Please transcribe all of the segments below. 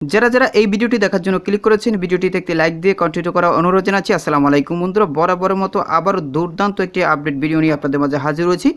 যারা যারা এই ভিডিওটি দেখার জন্য ক্লিক করেছেন, ভিডিওটিতে একটি লাইক দিয়ে কন্টিনিউ করার অনুরোধ জানাচ্ছি। আসসালামু আলাইকুম বন্ধুরা। বরাবরের মতো আবার দুর্দান্ত একটি আপডেট ভিডিও নিয়ে আপনাদের মাঝে হাজির হয়েছি।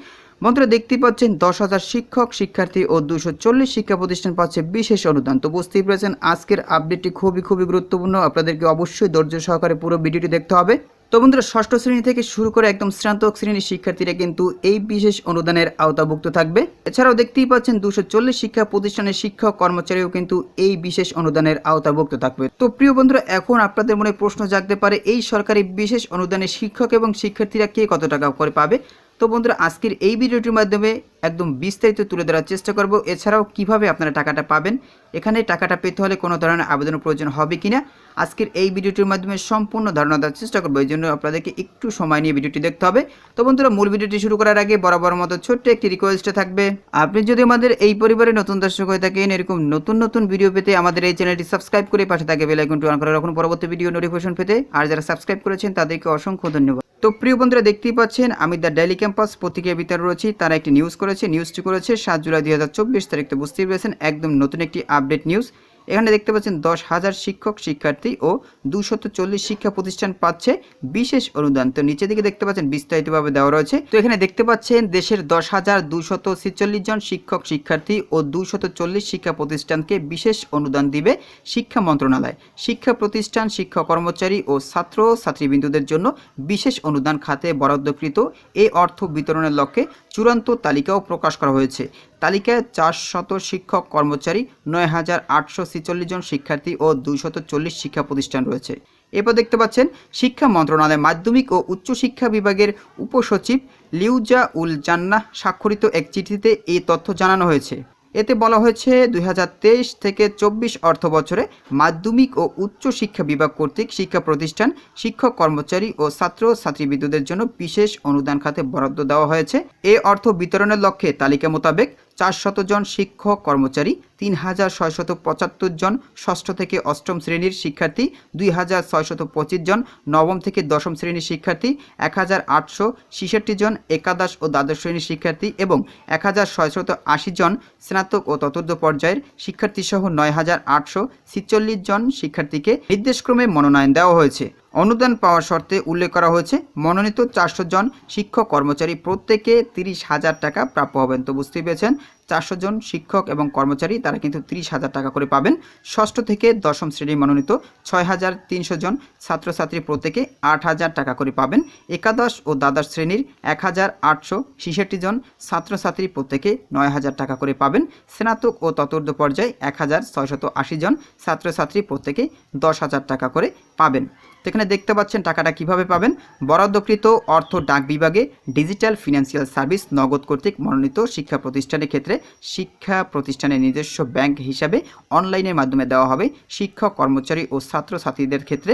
বন্ধুরা দেখতেই পাচ্ছেন দশ হাজার শিক্ষক, শিক্ষার্থী ও দুশো চল্লিশ শিক্ষা প্রতিষ্ঠান পাচ্ছে বিশেষ অনুদান। তো বুঝতেই পেরেছেন, আজকের আপডেটটি খুবই খুবই গুরুত্বপূর্ণ। আপনাদেরকে অবশ্যই ধৈর্য সহকারে পুরো ভিডিওটি দেখতে হবে। তো বন্ধুরা, ষষ্ঠ শ্রেণি থেকে শুরু করে একদম স্নাতক শ্রেণির শিক্ষার্থীরা কিন্তু এই বিশেষ অনুদানের আওতাভুক্ত থাকবে। এছাড়াও দেখতেই পাচ্ছেন দুশো চল্লিশ শিক্ষা প্রতিষ্ঠানের শিক্ষক কর্মচারীও কিন্তু এই বিশেষ অনুদানের আওতাভুক্ত থাকবে। তো প্রিয় বন্ধুরা, এখন আপনাদের মনে প্রশ্ন জাগতে পারে, এই সরকারি বিশেষ অনুদানে শিক্ষক এবং শিক্ষার্থীরা কে কত টাকা করে পাবে? তো বন্ধুরা, আজকের এই ভিডিওটির মাধ্যমে একদম বিস্তারিত তুলে ধরার চেষ্টা করব। এছাড়াও কীভাবে আপনারা টাকাটা পাবেন, এখানে টাকাটা পেতে হলে কোনো ধরনের আবেদনের প্রয়োজন হবে কিনা, আজকের এই ভিডিওটির মাধ্যমে সম্পূর্ণ ধারণা দেওয়ার চেষ্টা করব। এই জন্য আপনাদেরকে একটু সময় নিয়ে ভিডিওটি দেখতে হবে। তো বন্ধুরা, মূল ভিডিওটি শুরু করার আগে বরাবর মতো ছোট্ট একটি রিকোয়েস্টে থাকবে। আপনি যদি আমাদের এই পরিবারে নতুন দর্শক হয়ে থাকেন, এরকম নতুন নতুন ভিডিও পেতে আমাদের এই চ্যানেলটি সাবস্ক্রাইব করে পাশে থাকে বেল আইকনটি অন করে রাখুন। পরবর্তী ভিডিও নোটিফিকেশন পেতে আর যারা সাবস্ক্রাইব করেছেন, তাদেরকে অসংখ্য ধন্যবাদ। তো প্রিয় বন্ধুরা, দেখতেই পাচ্ছেন, আমি দ্য ডেলি ক্যাম্পাস পত্রিকার ভিতরে রয়েছি। তারা একটি নিউজ করেছে নিউজটি করেছে সাত জুলাই দুই হাজার চব্বিশ তারিখ। তো বুঝতেই পেরেছেন, একদম নতুন একটি আপডেট নিউজ এখানে দেখতে পাচ্ছেন দশ হাজার শিক্ষক, শিক্ষার্থী ও দুশত চল্লিশ শিক্ষা প্রতিষ্ঠান পাচ্ছে বিশেষ অনুদান। তো নিচে দিকে দেখতে পাচ্ছেন বিস্তারিতভাবে দেওয়া রয়েছে। তো এখানে দেখতে পাচ্ছেন দেশের দশ হাজার দুশত ছেচল্লিশ জন শিক্ষক, শিক্ষার্থী ও দুশত চল্লিশ শিক্ষা প্রতিষ্ঠানকে বিশেষ অনুদান দিবে শিক্ষা মন্ত্রণালয়। শিক্ষা প্রতিষ্ঠান, শিক্ষা কর্মচারী ও ছাত্র ছাত্রীবৃন্দুদের জন্য বিশেষ অনুদান খাতে বরাদ্দকৃত। এই অর্থ বিতরণের লক্ষ্যে চূড়ান্ত তালিকাও প্রকাশ করা হয়েছে। তালিকায় চার শত শিক্ষক কর্মচারী, নয় হাজার আটশো ছেচল্লিশ জন শিক্ষার্থী ও দুইশত চল্লিশ শিক্ষা প্রতিষ্ঠান রয়েছে। এরপর দেখতে পাচ্ছেন, শিক্ষা মন্ত্রণালয় মাধ্যমিক ও উচ্চশিক্ষা বিভাগের উপসচিব লিউজা উল জান্না স্বাক্ষরিত এক চিঠিতে এই তথ্য জানানো হয়েছে। এতে বলা হয়েছে দুই হাজার তেইশ থেকে চব্বিশ অর্থ বছরে মাধ্যমিক ও উচ্চ শিক্ষা বিভাগ কর্তৃক শিক্ষা প্রতিষ্ঠান, শিক্ষক কর্মচারী ও ছাত্র ছাত্রী ছাত্রীবিদ্যুদের জন্য বিশেষ অনুদান খাতে বরাদ্দ দেওয়া হয়েছে। এ অর্থ বিতরণের লক্ষ্যে তালিকা মোতাবেক চারশত জন শিক্ষক কর্মচারী তিন হাজার ছয়শত পঁচাত্তর জন ষষ্ঠ থেকে অষ্টম শ্রেণির শিক্ষার্থী দুই হাজার ছয়শত পঁচিশ জন নবম থেকে দশম শ্রেণির শিক্ষার্থী এক হাজার আটশো ছেষট্টি জন একাদশ ও দ্বাদশ শ্রেণির শিক্ষার্থী এবং এক হাজার ছয়শত আশি জন স্নাতক ও চতুর্থ পর্যায়ের শিক্ষার্থীসহ নয় হাজার আটশো ছিচল্লিশ জন শিক্ষার্থীকে নির্দেশক্রমে মনোনয়ন দেওয়া হয়েছে। অনুদান পাওয়ার শর্তে উল্লেখ করা হয়েছে, মনোনীত চারশো জন শিক্ষক কর্মচারী প্রত্যেকে তিরিশ হাজার টাকা প্রাপ্য হবেন। তো বুঝতেই পেরেছেন চারশো জন শিক্ষক এবং কর্মচারী, তারা কিন্তু তিরিশ হাজার টাকা করে পাবেন। ষষ্ঠ থেকে দশম শ্রেণি মনোনীত ছয় হাজার তিনশো জন ছাত্রছাত্রী প্রত্যেকে আট হাজার টাকা করে পাবেন। একাদশ ও দ্বাদশ শ্রেণির এক হাজার আটশো ছেষট্টি জন ছাত্রছাত্রী প্রত্যেকে নয় হাজার টাকা করে পাবেন। স্নাতক ও চতুর্থ পর্যায়ে এক হাজার ছয়শত আশি জন ছাত্রছাত্রী প্রত্যেকে দশ হাজার টাকা করে পাবেন। তো এখানে দেখতে পাচ্ছেন টাকাটা কীভাবে পাবেন? বরাদ্দকৃত অর্থ ডাক বিভাগে ডিজিটাল ফিনান্সিয়াল সার্ভিস নগদ কর্তৃক মনোনীত শিক্ষা প্রতিষ্ঠানের ক্ষেত্রে শিক্ষা প্রতিষ্ঠানের নিজস্ব ব্যাংক হিসাবে অনলাইনের মাধ্যমে দেওয়া হবে। শিক্ষক, কর্মচারী ও ছাত্রছাত্রীদের ক্ষেত্রে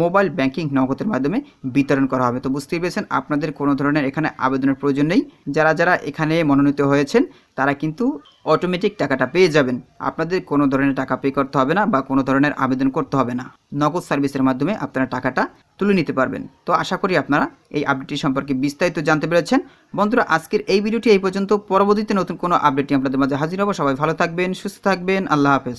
মোবাইল ব্যাংকিং নগদের মাধ্যমে বিতরণ করা হবে। তো বুঝতেই পেরেছেন, আপনাদের কোনো ধরনের এখানে আবেদনের প্রয়োজন নেই। যারা যারা এখানে মনোনীত হয়েছেন তারা কিন্তু অটোমেটিক টাকাটা পেয়ে যাবেন। আপনাদের কোনো ধরনের টাকা পে করতে হবে না বা কোনো ধরনের আবেদন করতে হবে না। নগদ সার্ভিসের মাধ্যমে আপনারা টাকাটা তুলে নিতে পারবেন। তো আশা করি আপনারা এই আপডেটটি সম্পর্কে বিস্তারিত জানতে পেরেছেন। বন্ধুরা, আজকের এই ভিডিওটি এই পর্যন্ত। পরবর্তীতে নতুন কোনো আপডেটটি আপনাদের মাঝে হাজির হব। সবাই ভালো থাকবেন, সুস্থ থাকবেন। আল্লাহ হাফেজ।